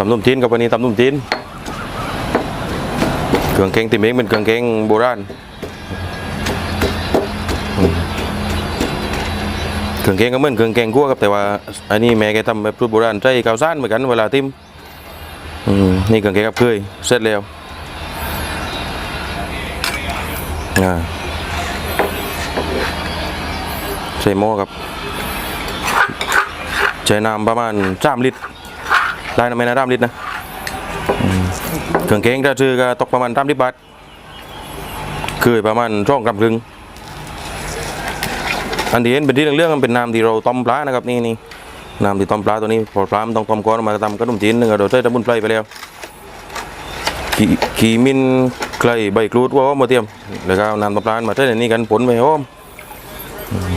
ตำนุ่มจีนกับวันนี้ตำนุ่มจีนเครื่องแกงติมเองเป็นเครื่องแกงโบราณเครื่องแกงก็เหมือนเครื่องแกงคั่วครับแต่ว่าอันนี้แม่แกทำแบบสูตรโบราณใส่ข้าวสารเหมือนกันเวลาติมอืมนี่เครื่องแกงกับเคยเสร็จแล้วใส่หม้อครับใช้น้ำประมาณสามลิตร ได้นะไม่นะรามลิตรนะเครื่องเกงถ้าซื้อก็ตกประมาณสามสิบบาทคือประมาณช่องกำครึ่งอันที่เห็นเป็นที่เรื่องๆมันเป็นน้ำที่เราต้มปลานะครับนี่นี่น้ำที่ต้มปลาตัวนี้พอปลามต้องต้มก่อนเอามาทำขนมจีนหนึ่งเราใส่ตะบุนไพรไปแล้วขีขีมินไกลใบกรูดว่ามดเตรียมแล้วก็น้ำต้มปลามาใส่ในนี้กันผลไปหอมอืม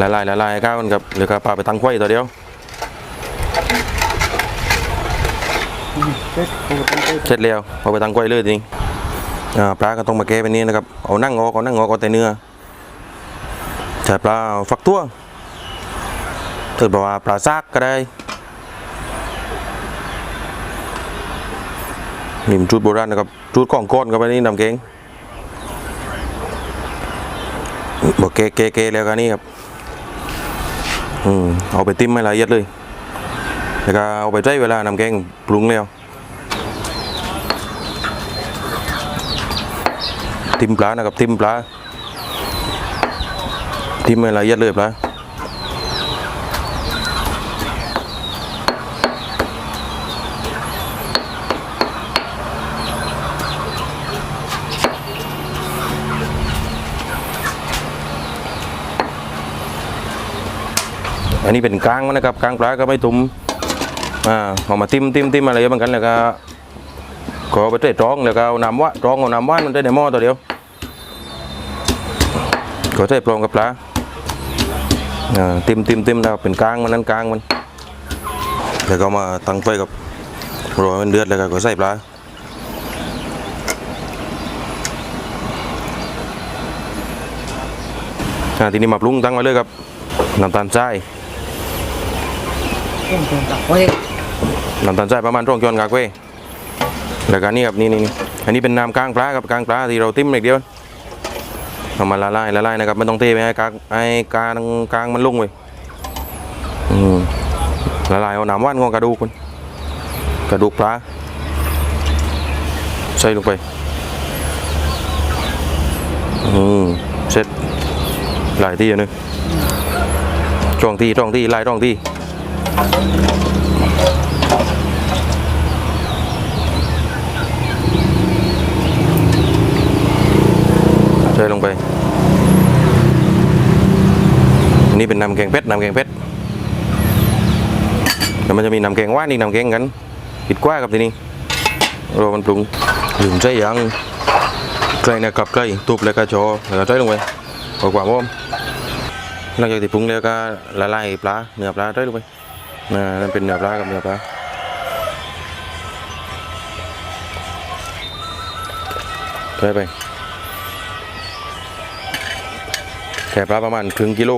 ละลายละลายข้าวกันครับแล้วก็ปลาไปทางไข่ตัวเดียว เสร็จแล้วเอาไปตั้งกล้วยเลยทีนี้อ่าปลาก็ต้องมาแก้แบบนี้นะครับ เอานั่งงอกเอานั่งงอกเอาแต่เนื้อใช้ปลาฟักตัวถือว่าปลาซากก็ได้นี่มันชุดโบราณนะครับชุดกล่องก้อนก็ไปนี่นำเกงบอกเกเกเกแล้วกันนี่ครับ อืมเอาไปติ้มให้ละเอียดเลย แล้วก็เอาไปใช้เวลานำแกงปรุงแล้วทิมปลานะครับทิมปลาทิมอะไรเอียดเลยปลาอันนี้เป็นกลางนนะครับกลางปลาก็ไม่ตุ่ม อ่าเอามาทิมทิมทิมอะไรเหมือนกันแล้วก็ก็ไปเตะร้องแล้วก็เอาน้ำว่าร้องเอาน้ำว่านมันได้ในหม้อตัวเดียวก็ใส่ปลอมกับปลาอ่าติมติมติมแล้วเป็นกลางมันนั้นกลางมันแล้วก็มาตั้งไฟกับรอมันเดือดแล้วก็ใส่ปลาทีนี้มาปรุงตั้งไว้เลยครับน้ำตาลทรายต้องเป็ นกับเว้น้ำตาลทรายประมาณร่องจอนกากเว้ยแล้วก็นี่ครับนี่นี่นี่อันนี้เป็นน้ำกลางปลาครับกลางปลาที่เราติ้มเล็กเดียวเอามาละลายละลายนะครับไม่ต้องเทไปให้กลางให้กลางกลางมันลุ่งไปอืมละลายเอาน้ำว่านของกระดูกมันกระดูกปลาใส่ลงไปอืมเสร็จหลายที่อยู่นึงจ้องที่จ้องที่ลายจ้องที่ลงไป อั นี้เป็นนำแกงเพชรนำแกงเพชรแล้วมันจะมีนำแกงว่านอีกนำแกงกันผิดกว่ากับทีนี้รอมันปรุงลืมใส่ยางไก่เนี่ยกับไก่ตุบแล้วก็โชว์แล้วก็ใส่ลงไปพอความว่าหลังจากที่ปรุงแล้วก็ละลายปลาเนื้อปลาใส่ลงไปนั่นเป็นเนื้อปลากับเนื้อปลาใส่ไปแค่ปลาประมาณครึ่งกิโล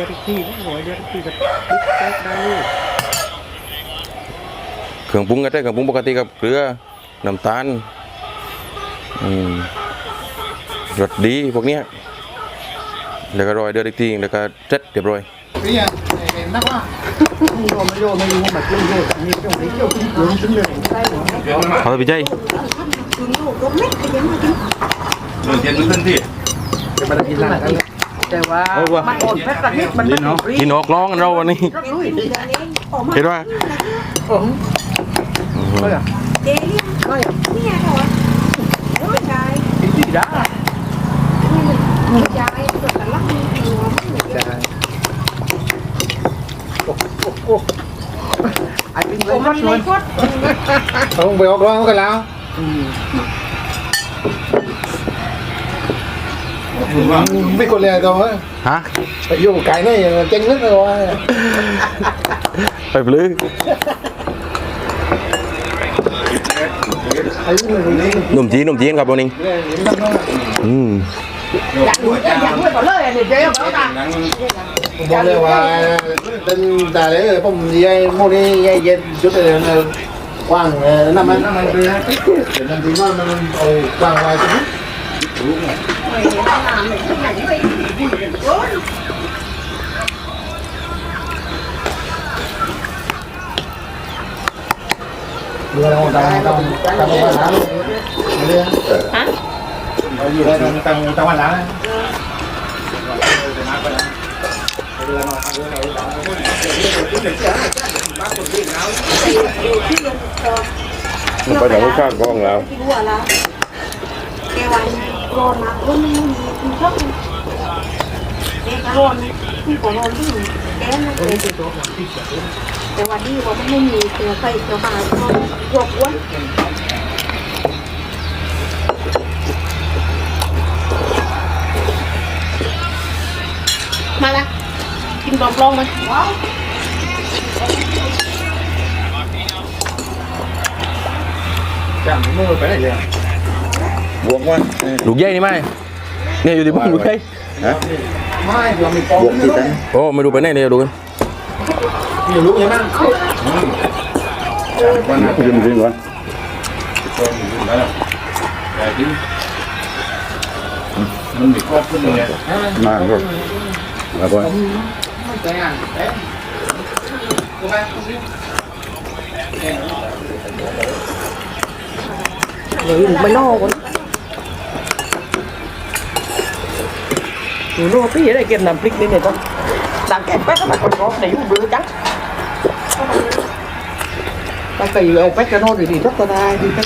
หัวเดือดที่หัวเดือดที่จะได้ลูกเครื่องปรุงก็ได้เครื่องปรุงปกติกับเกลือน้ำตาลอืมรสดีพวกเนี้ยแล้วก็โรยเดือดอีกทีแล้วก็เสร็จเรียบร้อยนี่อะเห็นนักว่าโยไม่โยไม่รู้แบบโยโยมีเจ้าหนี้เจ้าขึ้นเกินขึ้นเลยใช่หรอเอาไปใจเดินเทียนขึ้นที่จะมาได้กินอะไรกันแต่ว่ามันอดแพ็คกระทิมันไม่ฟรีกินออกร้องกันเราวันนี้ลุยเห็นว่าผมก็อย่างเจ๊เรียกก็อย่างเนี่ยเหรอโอ้ยยายกินที่ได้ยายเกิดแต่ละมือหัวมันใช่โอ้โหไอ้เป็นผมมัมันนเลเลยยก็เขาไปออกร้องกันแล้ว ไม่คนเลยตัวฮะอยู่ไกลนี่เจ๊งนิดเลยว่ะไปปลื้อไอ้นี่มันนี่หนุ่มจีนหนุ่มจีนครับวันนี้เนี่ยมันอืมอยากดูอยากดูก่อนเลยเดี๋ยวเจ๊เอาไปนั่งผมบอกเลยว่าเป็นแต่เลยผมยัยโมนี่ยัยเย็นจุดเลยนะกว้างเออนั่นมันนั่นมันเป็นอะไรเดี๋ยวนั่นที่ว่ามันเอากว้างไว้ ตรงนี้ไม่เห็นน้ำเลยที่ไหนไม่เห็นโอ้ยเรือเราตั้งตั้งตั้งวันล้างเรือฮะเราอยู่ได้ตั้งตั้งตั้งวันล้างไปถึงข้างกองแล้วที่แกนรนมาคนนึงคุณชอบแกก็โรนที่ก็โรนที่แกนั่นเองแต่วันนี้ว่ามันไม่มีเจอไฟเจอมาก็พวกวนมาละกินกรอบลองมาว้าวจังมือไปไหนเลย บวกว่าลูกใหญ่นี่ไหมเนี่ยอยู่ที่บ้านลูกใหญ่ไม่เรามีปองบวกติดกันโอ้ไม่รู้ไปไหนเนี่ยดูกันมีลูกใช่ไหมวันนั้นยืนยืนก่อนตัวอยู่แล้วแต่ที่มันมีครอบขึ้นเลยมาก็แล้วก็แต่งแต่ถูกไหมไม่นอกคนหนูโน่พี่ได้เก็บน้ำพริกนี่เนี่ยก็ดังแกะแป๊กก็มาคนรอบไหนอยู่เบื่อจังตั้งแต่เอาไปกันโน่นดีๆทักตาได้ดีทักตาเอามือให้ไม่ถึงน้ำเออง่ายก็เป็นสี่คนลุงมันดาวลุงยาวเลยเดี๋ยวนี้โป้ลุงกิ นข้าวเพื่อนแกงก็ซึ่งตัวเองอยู่วันเลยกูได้เร็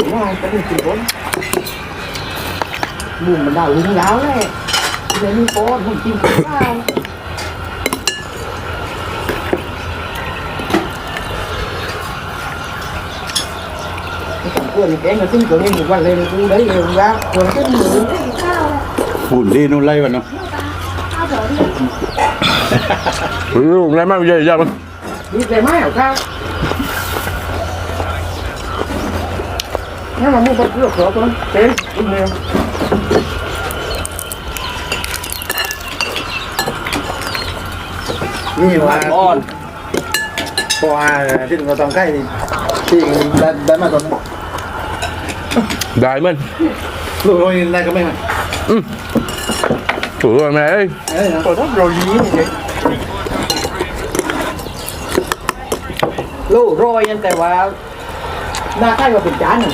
วว่าคนก็เหมือนข้าวหุ่นดีนู่นไล่วัน เนาะข้าวเดี๋ยวนี้ลูกอะไรมากใหญ่ใหญ่มันดีใจไหมเอาข้าวงั้นเราไม่ต้องเลือกตัว นั้นเจ๊กินเร็วนี่ว่าอ่อนเพราะว่าที่เราต้องใกล้ที่ได้ได้มาตอนนั้นได้มันลูกโรยได้ก็ไม่มาถูกไหมเอ้ยเอ้ยตัวนั้นเราดีนี่เองลูกโรยยังแต่ว่าหน้าใกล้ว่าเป็นจานน่ะ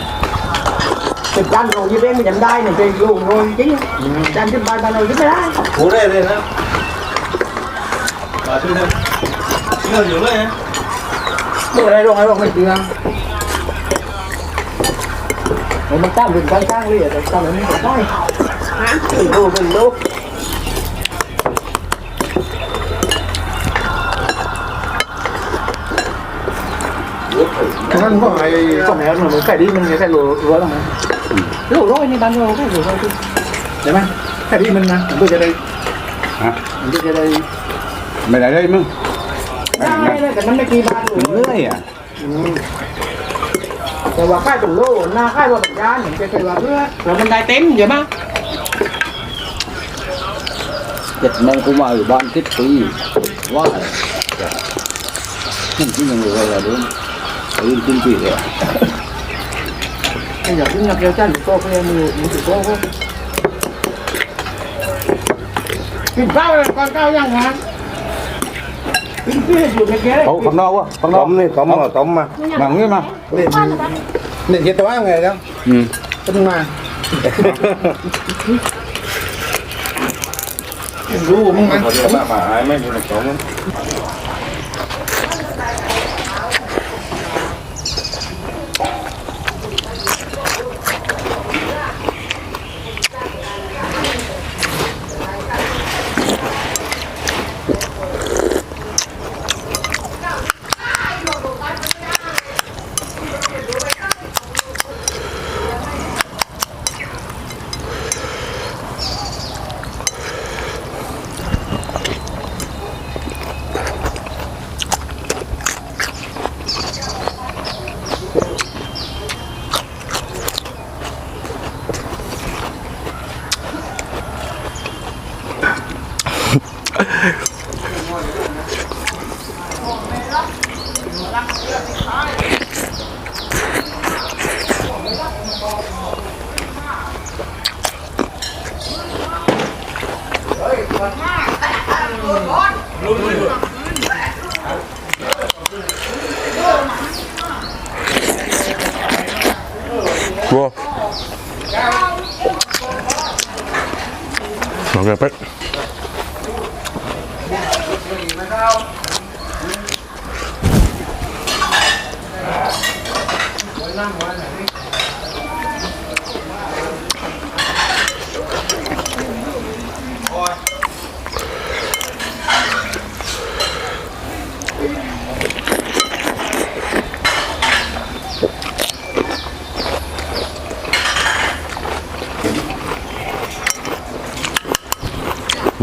เป็นจานเรายี่เบ้ไม่จำได้เนี่ยเป็นลูกโรยจริงจานที่บ้านบ้านเรายี่ไม่ได้โหได้เลยนะมาที่นั่นเลือกอยู่เลยนะลูกอะไรลูกอะไรลูกไม่เตือนมันตั้งเป็นกลางๆเลยแต่ตั้งแบบนี้ก็ได้ฮะเป็นลูกเป็นลูกนั่นก็ไอ้ก็แหนมันไก่ดีมันไก่รัวรัวแล้วมั้ง ลูกโรยในบ้านเราก็อยู่โรยที่ใช่ไหมไก่ดีมันนะมันก็จะได้ฮะมันก็จะได้ไม่ได้เลยมึงได้เลยแต่มันไม่กี่ แต่ว่าค่ายตรงโลหน้าค่ายว่าเป็นยานเห็นจะเคยว่าเพื่อแล้วมันได้เต็มเยอะมากเจ็ดโมงกูมาอยู่บ้านทิศปีว่าขึ้นที่ยังเลยอะไรด้วยตื่นขึ้นปีเลยอยากกินอยากเกี่ยวจันโตก็ยังมีมีสิโตก็กินข้าวก่อนข้าวยังฮะกิน เพื่ออยู่ในแก่เขาข้างนอกวะข้างนอกนี่ต้มมาต้มมาบังนี่มาเล่นเล่นเฮ็ดตัวไงแล้วอืมต้องมารู้มึงมันเขาจะมาหาไม่ มีต้มลองกันไปยืนอย่งนี้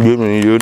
ยืน